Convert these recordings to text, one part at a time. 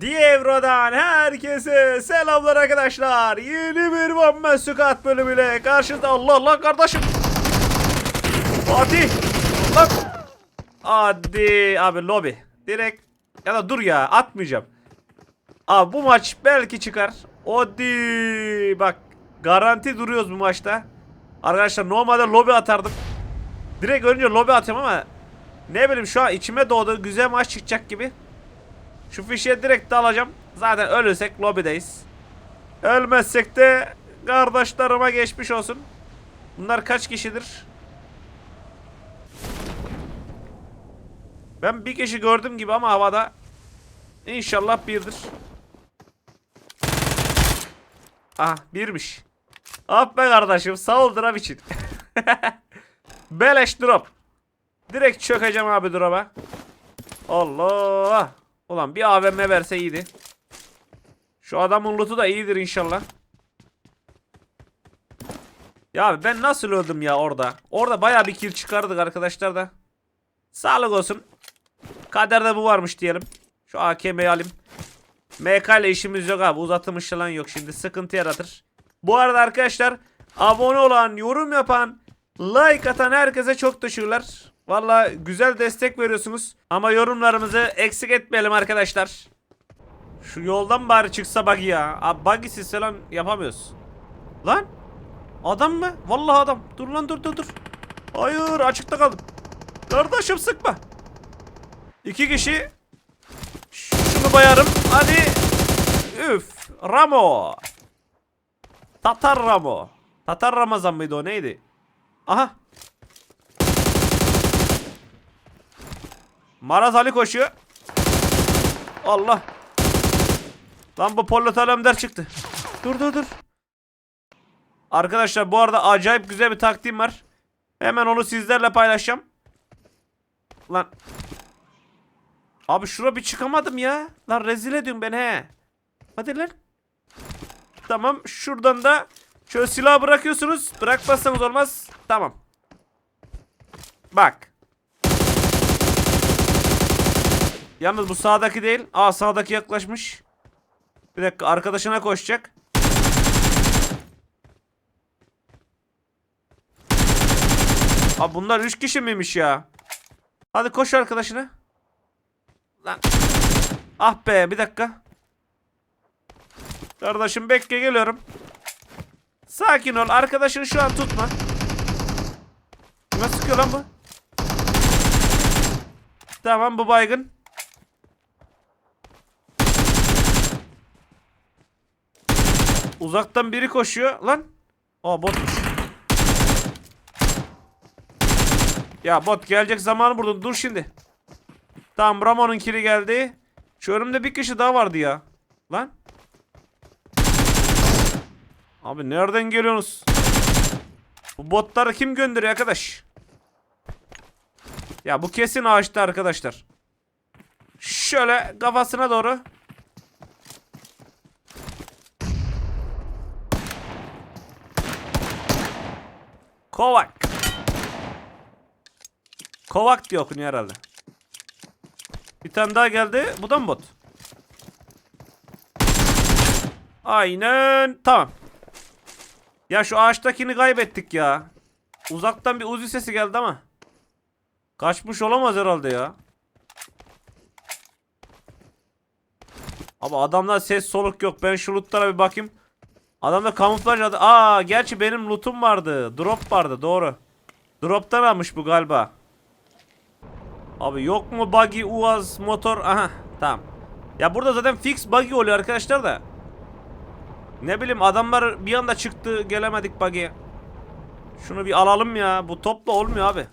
Dievro'dan herkese selamlar arkadaşlar. Yeni bir One Squad bölümüyle karşınızda Allah Allah kardeşim. Fatih. Lan. Hadi abi lobi. Direkt ya da dur ya atmayacağım. Abi bu maç belki çıkar. Hadi bak garanti duruyoruz bu maçta. Arkadaşlar normalde lobi atardım. Direkt önce lobi atıyorum ama ne bileyim şu an içime doğdu güzel maç çıkacak gibi. Şu fişe direkt de alacağım. Zaten ölürsek lobideyiz. Ölmezsek de kardeşlerime geçmiş olsun. Bunlar kaç kişidir? Ben bir kişi gördüm gibi ama havada. İnşallah birdir. Ah birmiş. Ah be kardeşim sağ ol drop için. Beleş drop. Direkt çökeceğim abi drop'a. Allah. Ulan bir AVM verse iyiydi. Şu adamın lootu da iyidir inşallah. Ya ben nasıl öldüm ya orada? Orada baya bir kill çıkardık arkadaşlar da. Sağlık olsun. Kaderde bu varmış diyelim. Şu AKM'yi alayım. MK ile işimiz yok abi. Uzatılmış falan yok şimdi. Sıkıntı yaratır. Bu arada arkadaşlar abone olan, yorum yapan, like atan herkese çok teşekkürler. Valla güzel destek veriyorsunuz. Ama yorumlarımızı eksik etmeyelim arkadaşlar. Şu yoldan bari çıksa buggy ya. Abi buggy'siz falan yapamıyoruz. Lan. Adam mı? Vallahi adam. Dur lan dur dur dur. Hayır açıkta kaldım. Kardeşim sıkma. İki kişi. Şunu bayarım. Hadi. Üf. Ramo. Tatar Ramo. Tatar Ramazan mıydı o neydi? Aha. Maraz Ali koşuyor. Allah. Lan bu Pollo Alemdar çıktı. Dur dur dur. Arkadaşlar bu arada acayip güzel bir taktiğim var. Hemen onu sizlerle paylaşacağım. Lan. Abi şura bir çıkamadım ya. Lan rezil ediyorsun beni he. Hadi lan. Tamam şuradan da şöyle silah bırakıyorsunuz. Bırakmazsanız olmaz. Tamam. Bak. Yalnız bu sağdaki değil. Aa sağdaki yaklaşmış. Bir dakika arkadaşına koşacak. Abi bunlar 3 kişi miymiş ya? Hadi koş arkadaşına. Lan. Ah be bir dakika. Kardeşim bekle geliyorum. Sakin ol. Arkadaşını şu an tutma. Nasıl sıkıyor lan bu? Tamam bu baygın. Uzaktan biri koşuyor. Lan. Aa botmuş. Ya bot gelecek zamanı burada. Dur şimdi. Tamam Ramon'un kili geldi. Şu önümde bir kişi daha vardı ya. Lan. Abi nereden geliyorsunuz? Bu botları kim gönderiyor arkadaş? Ya bu kesin ağaçta arkadaşlar. Şöyle kafasına doğru. Kovak. Kovak diye okunuyor herhalde. Bir tane daha geldi. Bu da mı bot? Aynen. Tamam. Ya şu ağaçtakini kaybettik ya. Uzaktan bir uzi sesi geldi ama. Kaçmış olamaz herhalde ya. Abi adamda ses soluk yok. Ben şu lootlara bir bakayım. Adamda kamuflaj adı. Aa gerçi benim lootum vardı. Drop vardı doğru. Drop'tan almış bu galiba. Abi yok mu buggy, uaz, motor? Aha tamam. Ya burada zaten fix buggy oluyor arkadaşlar da. Ne bileyim adamlar bir anda çıktı gelemedik buggy'e. Şunu bir alalım ya. Bu topla olmuyor abi.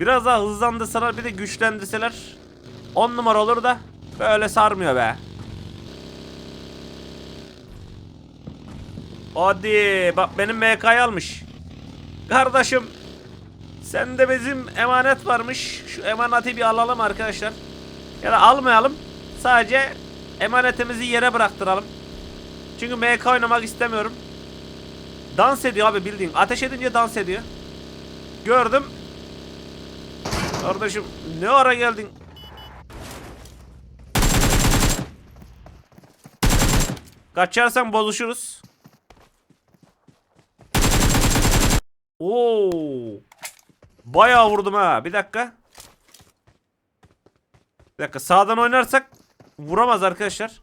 Biraz daha hızlandırsalar bir de güçlendirseler 10 numara olur da böyle sarmıyor be. Hadi bak benim MK'yı almış. Kardeşim Sende bizim emanet varmış. Şu emaneti bir alalım arkadaşlar. Ya da almayalım. Sadece emanetimizi yere bıraktıralım. Çünkü MK oynamak istemiyorum. Dans ediyor abi bildiğin. Ateş edince dans ediyor. Gördüm. Kardeşim ne ara geldin? Kaçarsan bozuşuruz. Oo. Bayağı vurdum ha. Bir dakika. Bir dakika sağdan oynarsak vuramaz arkadaşlar.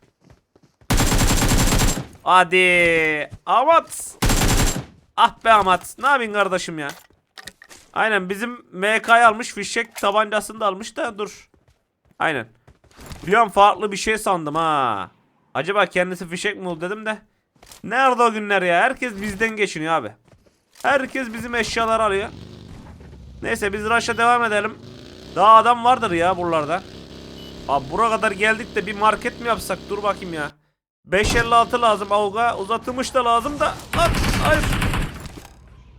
Hadi. Amat. Ah be Amat. Ne yapayım kardeşim ya. Aynen bizim MK'yı almış. Fişek tabancasını da almış da dur. Aynen. Bir an farklı bir şey sandım ha. Acaba kendisi fişek mi oldu dedim de. Nerede o günler ya? Herkes bizden geçiniyor abi. Herkes bizim eşyaları alıyor. Neyse biz rush'a devam edelim. Daha adam vardır ya buralarda. Abi buraya kadar geldik de bir market mi yapsak? Dur bakayım ya. 556 lazım Avga. Uzatılmış da lazım da. At, hayır.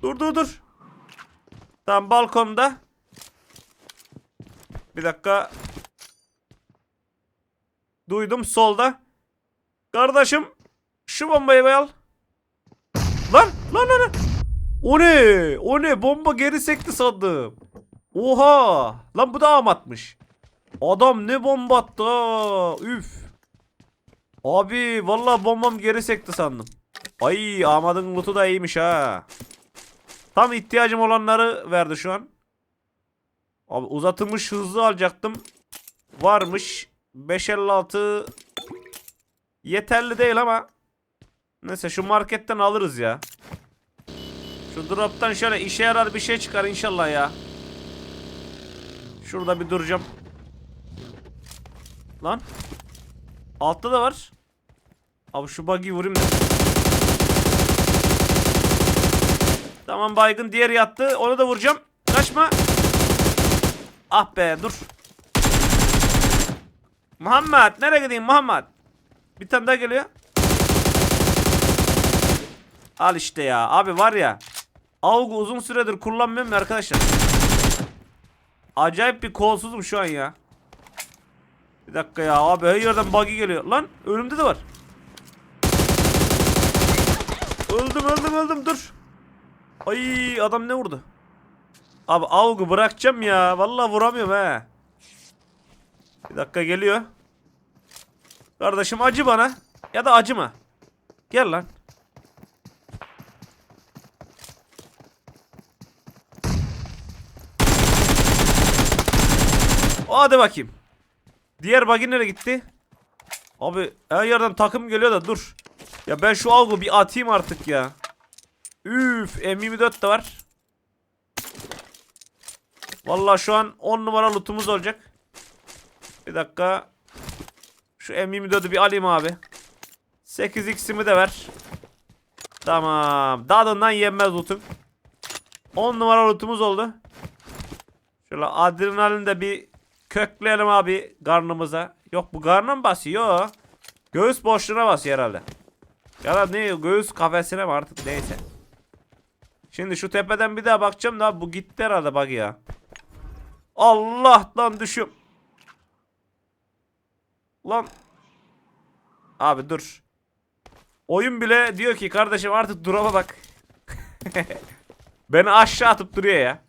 Dur dur dur. Tamam balkonda. Bir dakika. Duydum solda. Kardeşim şu bombayı al. Lan lan lan. lan. O ne? O ne? Bomba geri sekti sandım. Oha! Lan bu da amatmış. Adam ne bomba attı ha. Üf. Abi vallahi bombam geri sekti sandım. Ay Ahmet'in loot'u da iyiymiş ha. Tam ihtiyacım olanları verdi şu an. Abi uzatılmış hızlı alacaktım. Varmış. 556 yeterli değil ama neyse şu marketten alırız ya. Şu drop'tan şöyle işe yarar bir şey çıkar inşallah ya. Şurada bir duracağım. Lan. Altta da var. Abi şu buggy'i vurayım da. Tamam baygın diğer yattı. Onu da vuracağım. Kaçma. Ah be dur. Muhammed nereye gideyim Muhammed? Bir tane daha geliyor. Al işte ya. Abi var ya. Avgu uzun süredir kullanmıyorum arkadaşlar. Acayip bir kolsuzum şu an ya. Bir dakika ya abi her yerden buggy geliyor. Lan önümde de var. Öldüm öldüm öldüm dur. Ay adam ne vurdu? Abi avgu bırakacağım ya. Vallahi vuramıyorum he. Bir dakika geliyor. Kardeşim acı bana. Ya da acıma. Gel lan. Hadi bakayım. Diğer buggy nereye gitti? Abi her yerden takım geliyor da dur. Ya ben şu algı bir atayım artık ya. Üf M24 de var. Vallahi şu an 10 numara lootumuz olacak. Bir dakika. Şu M24'ü bir alayım abi. 8x'imi de ver. Tamam. Dadından yenmez lootum. 10 numara lootumuz oldu. Şöyle adrenalin de bir kökleyelim abi karnımıza. Yok bu karnına basıyor? Göğüs boşluğuna basıyor herhalde. Ya da ne göğüs kafesine mi artık neyse. Şimdi şu tepeden bir daha bakacağım da bu gitti herhalde bak ya. Allah'tan düşüyorum. Lan. Abi dur. Oyun bile diyor ki kardeşim artık durama bak. Beni aşağı atıp duruyor ya.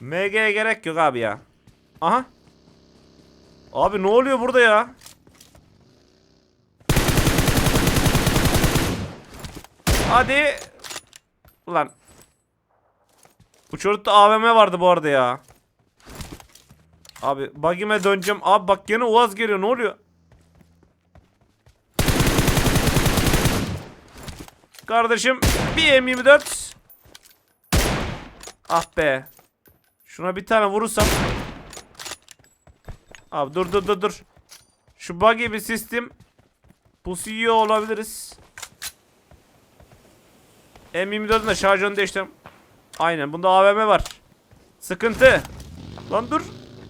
MG'ye gerek yok abi ya. Aha. Abi ne oluyor burada ya? Hadi. Ulan. Bu AVM vardı bu arada ya. Abi bagime döneceğim. Abi bak gene Uaz geliyor. Ne oluyor? Kardeşim bir M24. Ah be. Şuna bir tane vurursam. Abi dur dur dur dur. Şu buggy bir sistem. Pusu yiyor olabiliriz. M24'ün de şarjını değiştirdim. Aynen bunda AVM var. Sıkıntı. Lan dur.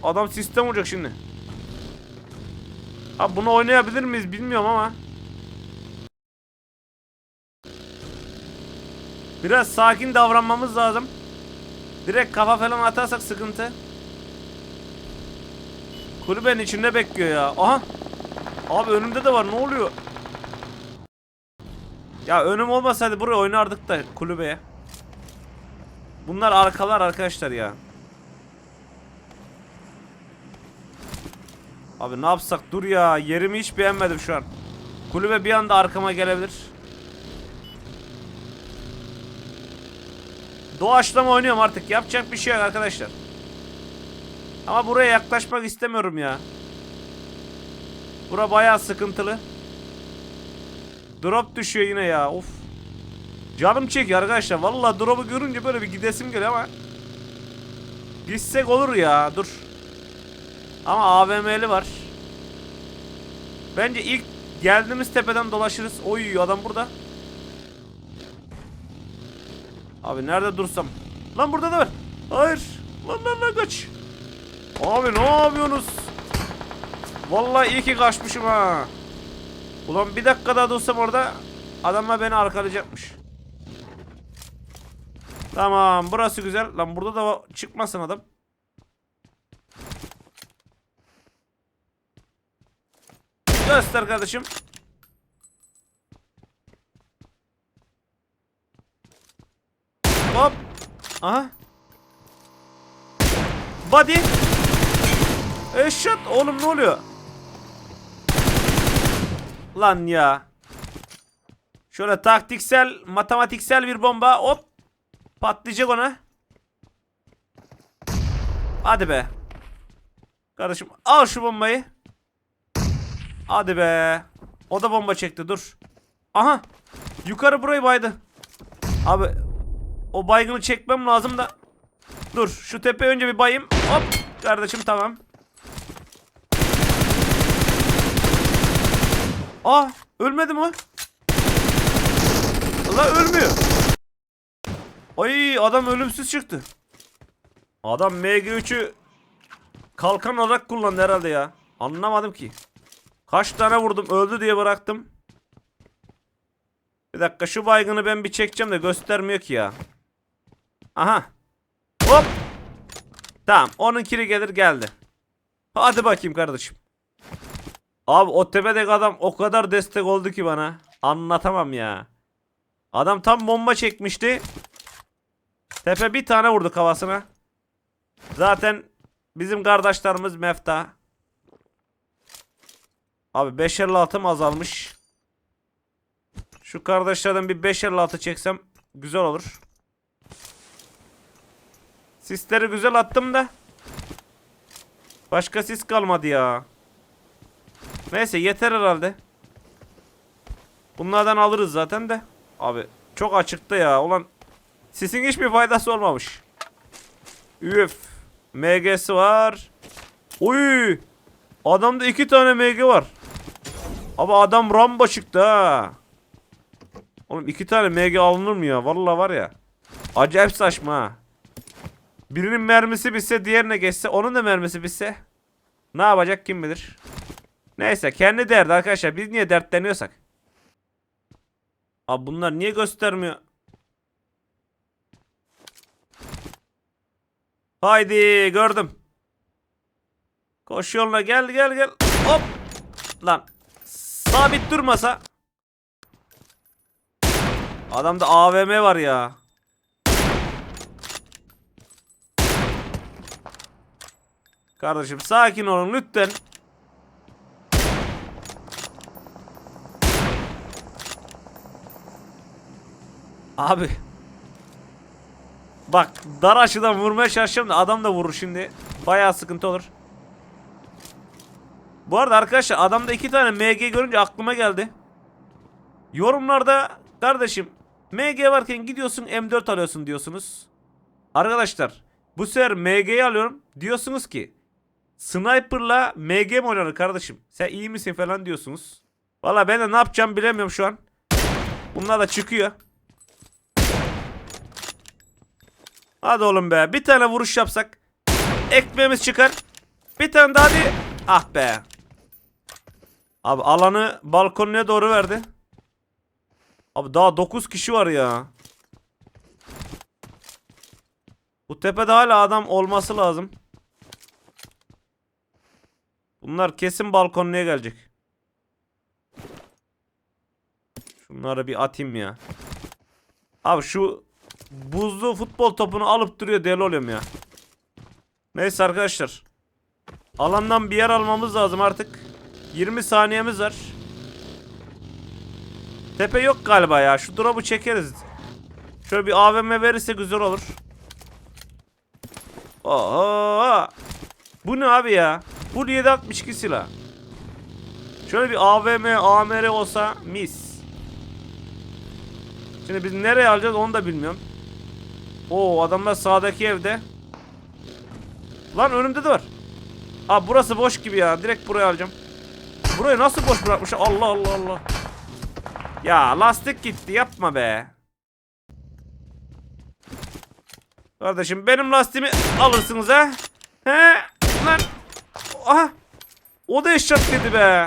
Adam sistem olacak şimdi. Abi bunu oynayabilir miyiz bilmiyorum ama. Biraz sakin davranmamız lazım. Direkt kafa falan atarsak sıkıntı. Kulübenin içinde bekliyor ya. Aha. Abi önümde de var ne oluyor? Ya önüm olmasaydı buraya oynardık da kulübeye. Bunlar arkalar arkadaşlar ya. Abi ne yapsak dur ya yerimi hiç beğenmedim şu an. Kulübe bir anda arkama gelebilir. Doğaçlama oynuyorum artık. Yapacak bir şey yok arkadaşlar. Ama buraya yaklaşmak istemiyorum ya. Bura bayağı sıkıntılı. Drop düşüyor yine ya. Of. Canım çekiyor arkadaşlar. Vallahi drop'u görünce böyle bir gidesim geliyor ama Gitsek olur ya. Dur. Ama AVM'li var. Bence ilk geldiğimiz tepeden dolaşırız. Oy adam burada. Abi nerede dursam? Lan burada da var. Hayır. Lan lan lan kaç. Abi ne yapıyorsunuz? Vallahi iyi ki kaçmışım ha. Ulan bir dakika daha dursam orada adamlar beni arkalayacakmış. Tamam burası güzel. Lan burada da çıkmasın adam. Göster kardeşim. Hop. Aha. Body. Eşat oğlum ne oluyor? Lan ya. Şöyle taktiksel, matematiksel bir bomba. Hop. Patlayacak ona. Hadi be. Kardeşim al şu bombayı. Hadi be. O da bomba çekti dur. Aha. Yukarı burayı baydı. Abi o baygını çekmem lazım da. Dur şu tepe önce bir bayayım. Hop. Kardeşim tamam. Aa ölmedi mi? Allah ölmüyor. Ay adam ölümsüz çıktı. Adam MG3'ü kalkan olarak kullandı herhalde ya. Anlamadım ki. Kaç tane vurdum öldü diye bıraktım. Bir dakika şu baygını ben bir çekeceğim de göstermiyor ki ya. Aha. Hop. Tamam onun kiri gelir geldi. Hadi bakayım kardeşim. Abi o tepedeki adam o kadar destek oldu ki bana. Anlatamam ya. Adam tam bomba çekmişti. Tepe bir tane vurdu kafasına. Zaten bizim kardeşlerimiz mefta. Abi 556'm azalmış. Şu kardeşlerden bir 556 çeksem güzel olur. Sisleri güzel attım da. Başka sis kalmadı ya. Neyse yeter herhalde. Bunlardan alırız zaten de. Abi çok açıkta ya. Ulan sisin hiçbir faydası olmamış. Üf. MG'si var. Uy. Adamda iki tane MG var. Abi adam Rambo çıktı ha. Oğlum iki tane MG alınır mı ya? Vallahi var ya. Acayip saçma ha. Birinin mermisi bitse diğerine geçse onun da mermisi bitse. Ne yapacak kim bilir. Neyse kendi derdi arkadaşlar. Biz niye dertleniyorsak. Abi bunlar niye göstermiyor? Haydi gördüm. Koş yoluna gel gel gel. Hop. Lan. Sabit durmasa. Adamda AVM var ya. Kardeşim sakin olun lütfen. Abi. Bak dar açıdan vurmaya çalışacağım da adam da vurur şimdi. Bayağı sıkıntı olur. Bu arada arkadaşlar adamda iki tane MG görünce aklıma geldi. Yorumlarda kardeşim MG varken gidiyorsun M4 alıyorsun diyorsunuz. Arkadaşlar bu sefer MG'yi alıyorum. Diyorsunuz ki Sniper'la MG mi oynanır kardeşim? Sen iyi misin falan diyorsunuz. Valla ben de ne yapacağım bilemiyorum şu an. Bunlar da çıkıyor. Hadi oğlum be. Bir tane vuruş yapsak. Ekmeğimiz çıkar. Bir tane daha diye. Ah be. Abi alanı balkonuna doğru verdi. Abi daha 9 kişi var ya. Bu tepede hala adam olması lazım. Bunlar kesin balkonluya gelecek. Şunları bir atayım ya. Abi şu buzlu futbol topunu alıp duruyor deli oluyorum ya. Neyse arkadaşlar. Alandan bir yer almamız lazım artık. 20 saniyemiz var. Tepe yok galiba ya. Şu drop'u çekeriz. Şöyle bir AVM verirse güzel olur. Oho. Bu ne abi ya? Bu 762 silah. Şöyle bir AVM, AMR olsa mis. Şimdi biz nereye alacağız onu da bilmiyorum. Oo adamlar sağdaki evde. Lan önümde de var. Aa burası boş gibi ya. Direkt buraya alacağım. Burayı nasıl boş bırakmış? Allah Allah Allah. Ya lastik gitti yapma be. Kardeşim benim lastiğimi alırsınız ha. He lan. Aha. O da eşat dedi be.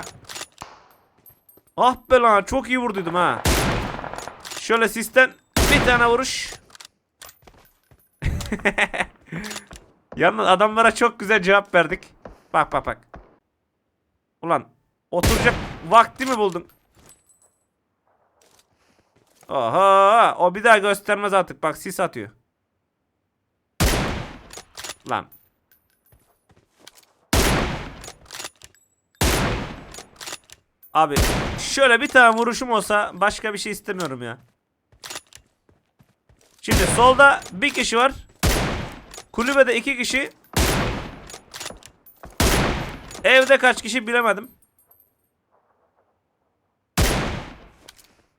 Ah be lan çok iyi vurduydum ha. Şöyle sisten bir tane vuruş. Yalnız adamlara çok güzel cevap verdik. Bak bak bak. Ulan oturacak vakti mi buldun? Oha o bir daha göstermez artık bak sis atıyor. Lan. Abi şöyle bir tane vuruşum olsa başka bir şey istemiyorum ya. Şimdi solda bir kişi var. Kulübede iki kişi. Evde kaç kişi bilemedim.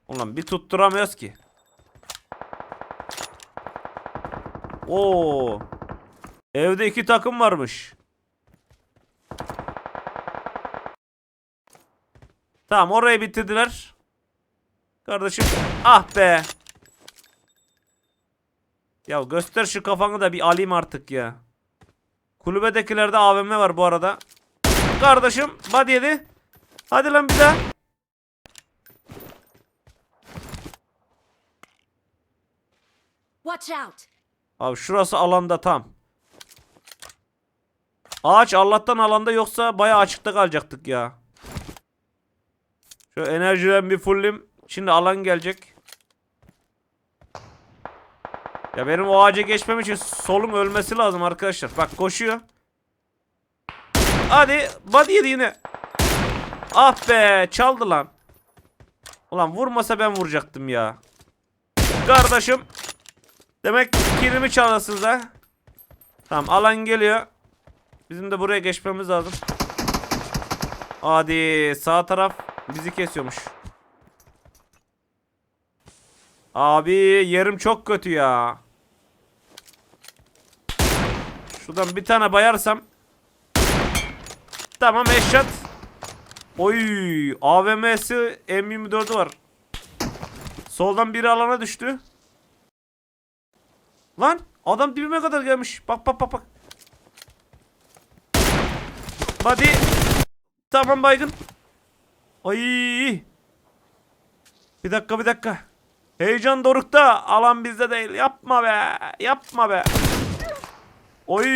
Ulan bir tutturamıyoruz ki. Oo. Evde iki takım varmış. Tamam orayı bitirdiler. Kardeşim ah be. Ya göster şu kafanı da bir alayım artık ya. Kulübedekilerde AVM var bu arada. Kardeşim body yedi. Hadi lan bir daha. Watch out! Abi şurası alanda tam. Ağaç Allah'tan alanda yoksa bayağı açıkta kalacaktık ya. Şu enerjiden bir fullim. Şimdi alan gelecek. Ya benim o ağaca geçmem için solum ölmesi lazım arkadaşlar. Bak koşuyor. Hadi body yedi yine. Ah be çaldı lan. Ulan vurmasa ben vuracaktım ya. Kardeşim. Demek kilimi çalasınız ha. Tamam alan geliyor. Bizim de buraya geçmemiz lazım. Hadi sağ taraf bizi kesiyormuş. Abi yerim çok kötü ya. Şuradan bir tane bayarsam. Tamam eşat. Oy AVM'si M24'ü var. Soldan biri alana düştü. Lan adam dibime kadar gelmiş. Bak bak bak bak. Hadi. Tamam baygın. Ay. Bir dakika bir dakika. Heyecan dorukta. Alan bizde değil. Yapma be. Yapma be. Oy.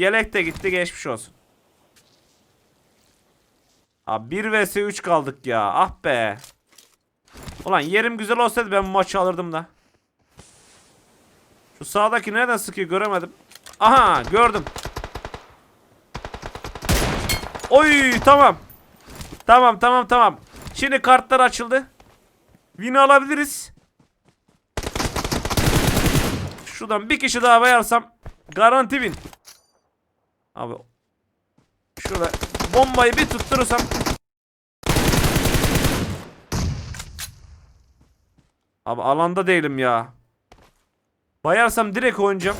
Yelek de gitti geçmiş olsun. Abi 1 vs 3 kaldık ya. Ah be. Ulan yerim güzel olsaydı ben bu maçı alırdım da. Şu sağdaki nereden sıkıyor göremedim. Aha gördüm. Oy tamam. Tamam tamam tamam. Şimdi kartlar açıldı. Win alabiliriz. Şuradan bir kişi daha bayarsam garanti win. Abi şurada bombayı bir tutturursam Abi alanda değilim ya. Bayarsam direkt oynayacağım.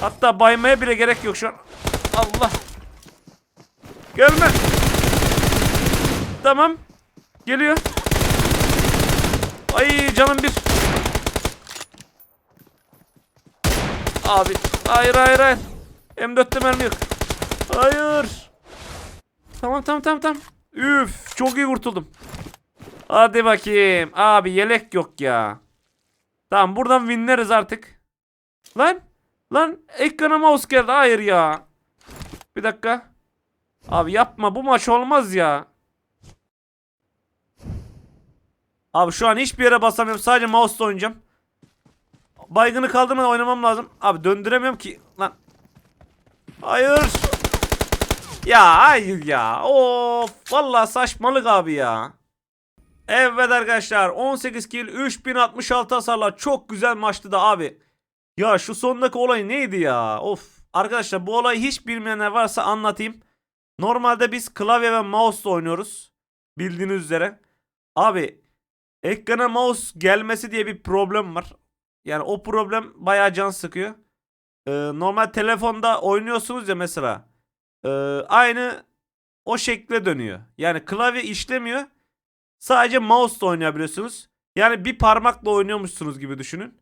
Hatta baymaya bile gerek yok şu an. Allah. Gelme. Tamam. Geliyor. Ay canım bir. Abi. Hayır hayır hayır. M4'te mermi yok. Hayır. Tamam tamam tamam tamam. Üf çok iyi kurtuldum. Hadi bakayım. Abi yelek yok ya. Tamam buradan winleriz artık. Lan. Lan ekrana mouse geldi. Hayır ya. Bir dakika. Abi yapma bu maç olmaz ya. Abi şu an hiçbir yere basamıyorum. Sadece mouse'la oynayacağım. Baygını kaldırmadan oynamam lazım. Abi döndüremiyorum ki. Lan. Hayır. Ya hayır ya. Of. Vallahi saçmalık abi ya. Evet arkadaşlar 18 kill 3066 hasarla çok güzel maçtı da abi. Ya şu sondaki olay neydi ya? Of. Arkadaşlar bu olayı hiç bilmeyenler varsa anlatayım. Normalde biz klavye ve mouse oynuyoruz. Bildiğiniz üzere. Abi ekrana mouse gelmesi diye bir problem var. Yani o problem bayağı can sıkıyor. Ee, normal telefonda oynuyorsunuz ya mesela. Ee, aynı o şekle dönüyor. Yani klavye işlemiyor. Sadece mouse oynayabiliyorsunuz. Yani bir parmakla oynuyormuşsunuz gibi düşünün.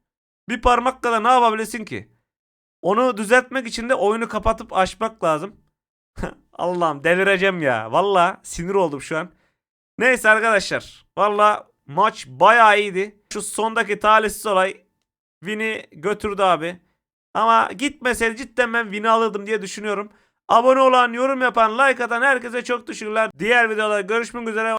Bir parmakla da ne yapabilirsin ki? Onu düzeltmek için de oyunu kapatıp açmak lazım. Allah'ım delireceğim ya. Valla sinir oldum şu an. Neyse arkadaşlar. Valla maç bayağı iyiydi. Şu sondaki talihsiz olay Win'i götürdü abi. Ama gitmeseydi cidden ben Win'i alırdım diye düşünüyorum. Abone olan, yorum yapan, like atan herkese çok teşekkürler. Diğer videoda görüşmek üzere.